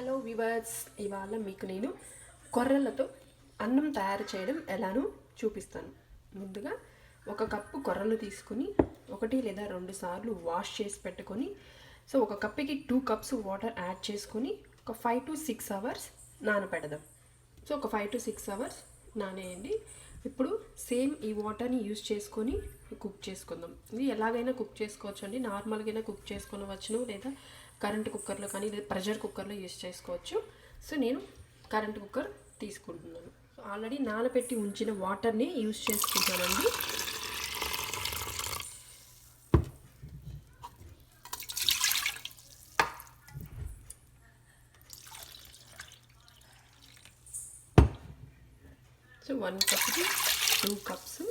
Hello viewers ఇవాళ మీకు నేను కొర్రలతో అన్నం తయారు చేయడం ఎలానో చూపిస్తాను. ముందుగా ఒక కప్పు కొర్రలు తీసుకుని ఒకటి లేదా రెండు సార్లు వాష్ చేసి పెట్టుకొని సో ఒక కప్పుకి టూ కప్స్ వాటర్ యాడ్ చేసుకొని ఒక ఫైవ్ టు సిక్స్ అవర్స్ నానపెడదాం. సో ఒక ఫైవ్ టు సిక్స్ అవర్స్ నానేయండి. ఇప్పుడు సేమ్ ఈ వాటర్ని యూజ్ చేసుకొని కుక్ చేసుకుందాం. ఇది ఎలాగైనా కుక్ చేసుకోవచ్చు అండి నార్మల్గా కుక్ చేసుకోవచ్చును లేదా కరెంట్ కుక్కర్లో కానీ లేదా ప్రెషర్ కుక్కర్లో యూజ్ చేసుకోవచ్చు. సో నేను కరెంట్ కుక్కర్ తీసుకుంటున్నాను. ఆల్రెడీ నానబెట్టి ఉంచిన వాటర్ని యూస్ చేసుకుంటానండి వన్ కప్కి టూ కప్స్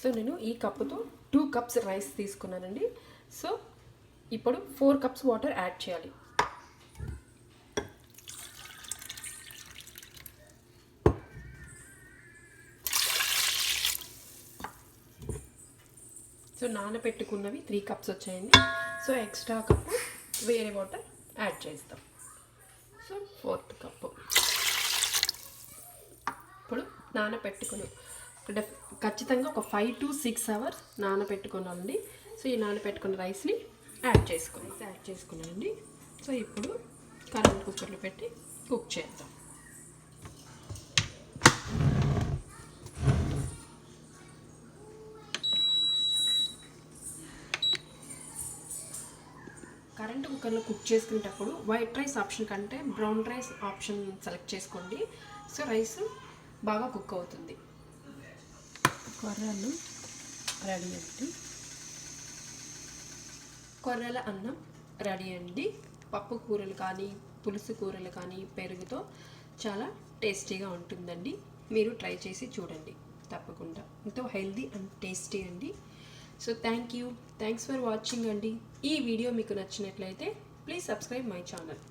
సో నేను ఈ కప్పుతో టూ కప్స్ రైస్ తీసుకున్నానండి. సో ఇప్పుడు ఫోర్ కప్స్ వాటర్ యాడ్ చేయాలి. సో నానబెట్టుకున్నవి త్రీ కప్స్ వచ్చాయండి. సో ఎక్స్ట్రా కప్పు వేరే వాటర్ యాడ్ చేస్తాం. సో ఫోర్త్ కప్పు డెఫ్ ఖచ్చితంగా ఒక ఫైవ్ టు సిక్స్ అవర్స్ నానబెట్టుకున్నానండి సో ఈ నానబెట్టుకున్న రైస్ని యాడ్ చేసుకుని యాడ్ చేసుకున్నానండి సో ఇప్పుడు కరెంట్ కుక్కర్లో పెట్టి కుక్ చేద్దాం. కరెంట్ కుక్కర్లో కుక్ చేసుకునేటప్పుడు వైట్ రైస్ ఆప్షన్ కంటే బ్రౌన్ రైస్ ఆప్షన్ సెలెక్ట్ చేసుకోండి. సో రైస్ బాగా కుక్ అవుతుంది. కొర్రలు రెడీ అండి. కొర్రల అన్నం రెడీ అండి. పప్పు కూరలు కానీ పులుసు కూరలు కానీ పెరుగుతో చాలా టేస్టీగా ఉంటుందండి. మీరు ట్రై చేసి చూడండి. తప్పకుండా. ఎంతో హెల్దీ అండ్ టేస్టీ అండి. So thank you. Thanks for watching అండి. ఈ వీడియో మీకు నచ్చినట్లయితే ప్లీజ్ సబ్స్క్రైబ్ మై ఛానల్.